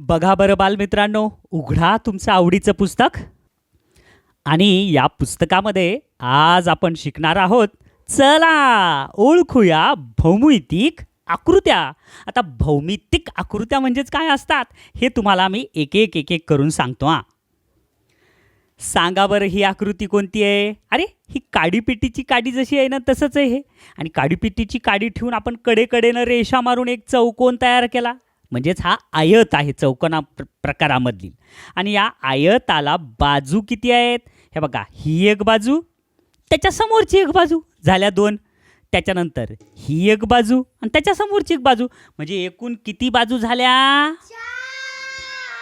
बघा बरं बालमित्रांनो उघडा तुमचं आवडीचं पुस्तक. आणि या पुस्तकामध्ये आज आपण शिकणार आहोत चला ओळखूया भौमितिक आकृत्या. आता भौमितिक आकृत्या म्हणजेच काय असतात हे तुम्हाला मी एक एक एक एक करून सांगतो हां. सांगा बरं ही आकृती कोणती आहे? अरे ही काडीपिटीची काडी जशी आहे ना तसंच आहे हे. आणि काडीपिटीची काडी ठेवून आपण कडेकडेनं रेषा मारून एक चौकोन तयार केला. म्हणजेच हा आयत आहे चौकोना प्र प्रकारामधली. आणि या आयताला बाजू किती आहेत? हे बघा ही एक बाजू त्याच्या समोरची एक बाजू झाल्या दोन. त्याच्यानंतर ही एक बाजू आणि त्याच्या समोरची एक बाजू. म्हणजे एकूण किती बाजू झाल्या?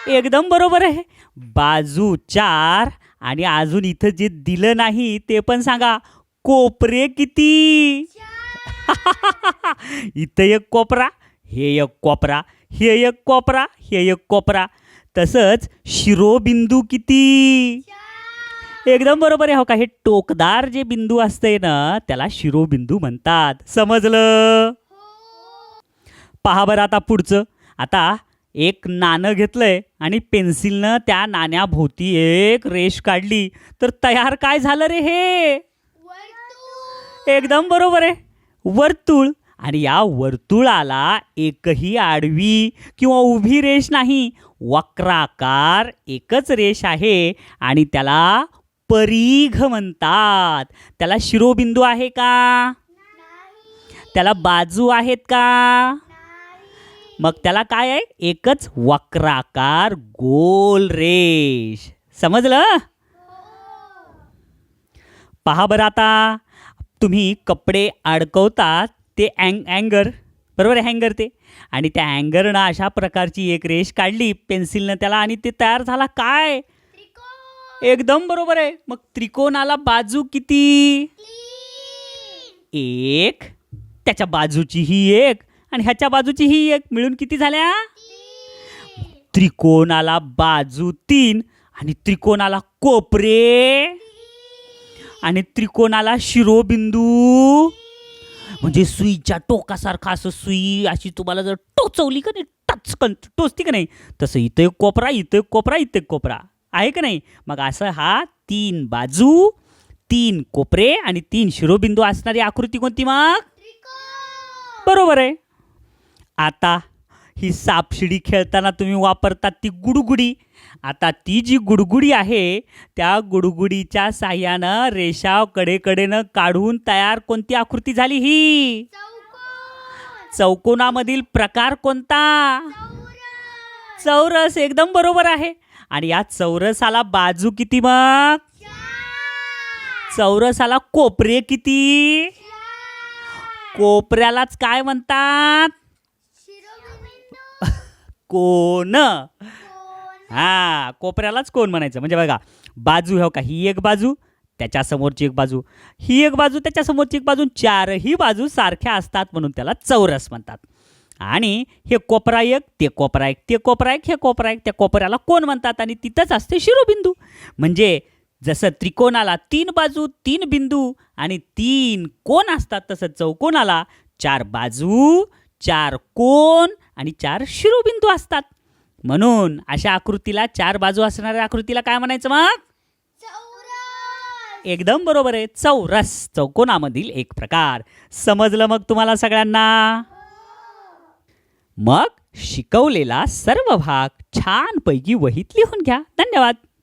एकदम बरोबर आहे. बाजू चार आणि अजून इथं जे दिलं नाही ते पण सांगा. कोपरे किती? इथं एक कोपरा हे एक कोपरा. हे एक कोपरा हे एक कोपरा. तसंच शिरोबिंदू किती? एकदम बरोबर आहे हो का? हे टोकदार जे बिंदू असते ना त्याला शिरोबिंदू म्हणतात. समजलं? पहा बरं आता पुढचं. आता एक नाणं घेतलंय आणि पेन्सिलनं त्या नाण्याभोवती एक रेष काढली. तर तयार काय झालं रे हे? एकदम बरोबर आहे. वर्तुळ. आणि या वर्तुळाला एकही आडवी किंवा उभी रेष नाही. वक्राकार एकच रेष आहे आणि त्याला परीघ म्हणतात. त्याला शिरोबिंदू आहे का? त्याला बाजू आहेत का? मग त्याला काय आहे? एकच वक्राकार गोल रेष. समजलं? पहा बरं आता. तुम्ही कपडे अडकवतात ते अँग अँगर बरोबर आहे हँगर ते. आणि त्या अँगरनं अशा प्रकारची एक रेष काढली पेन्सिलनं त्याला आणि ते तयार झाला काय? एकदम बरोबर आहे. मग त्रिकोणाला बाजू किती? एक. त्याच्या बाजूची ही एक आणि ह्याच्या बाजूची ही एक. मिळून किती झाल्या? त्रिकोणाला बाजू तीन आणि त्रिकोणाला कोपरे आणि त्रिकोणाला शिरोबिंदू म्हणजे सुईच्या टोकासारखा असं सुई अशी तुम्हाला जर टोचवली का नाही टचकन टोचती का नाही तसं इथं एक कोपरा इथं एक कोपरा इथं एक कोपरा. आहे का नाही? मग असं हा तीन बाजू तीन कोपरे आणि तीन शिरोबिंदू असणारी आकृती कोणती मग? बरोबर आहे. आता ही सापशिडी खेळताना तुम्ही वापरतात ती गुडगुडी. आता ती जी गुडगुडी आहे त्या गुडगुडीच्या साह्यानं रेषा कडेकडेनं काढून तयार कोणती आकृती झाली ही? चौकोनामधील प्रकार कोणता? चौरस. एकदम बरोबर आहे. आणि या चौरसाला बाजू किती मग? चौरसाला कोपरे किती? कोपऱ्यालाच काय म्हणतात? कोण? हा कोपऱ्यालाच कोण म्हणायचं? म्हणजे बघा बाजू हो का ही एक बाजू त्याच्या समोरची एक बाजू. ही एक बाजू त्याच्या समोरची एक बाजू चारही बाजू सारख्या असतात म्हणून त्याला चौरस म्हणतात. आणि हे कोपरा एक ते कोपरा एक ते कोपरा एक हे कोपरा एक त्या कोपऱ्याला कोण म्हणतात? आणि तिथंच असते शिरोबिंदू. म्हणजे जसं त्रिकोणाला तीन बाजू तीन बिंदू आणि तीन कोण असतात तसं चौकोनाला चार बाजू चार कोण आणि चार शिरोबिंदू असतात. म्हणून अशा आकृतीला चार बाजू असणाऱ्या आकृतीला काय म्हणायचं मग? एकदम बरोबर आहे. चौरस चौकोनामधील एक प्रकार. समजलं मग तुम्हाला सगळ्यांना? मग शिकवलेला सर्व भाग छानपैकी वहीत लिहून घ्या. धन्यवाद.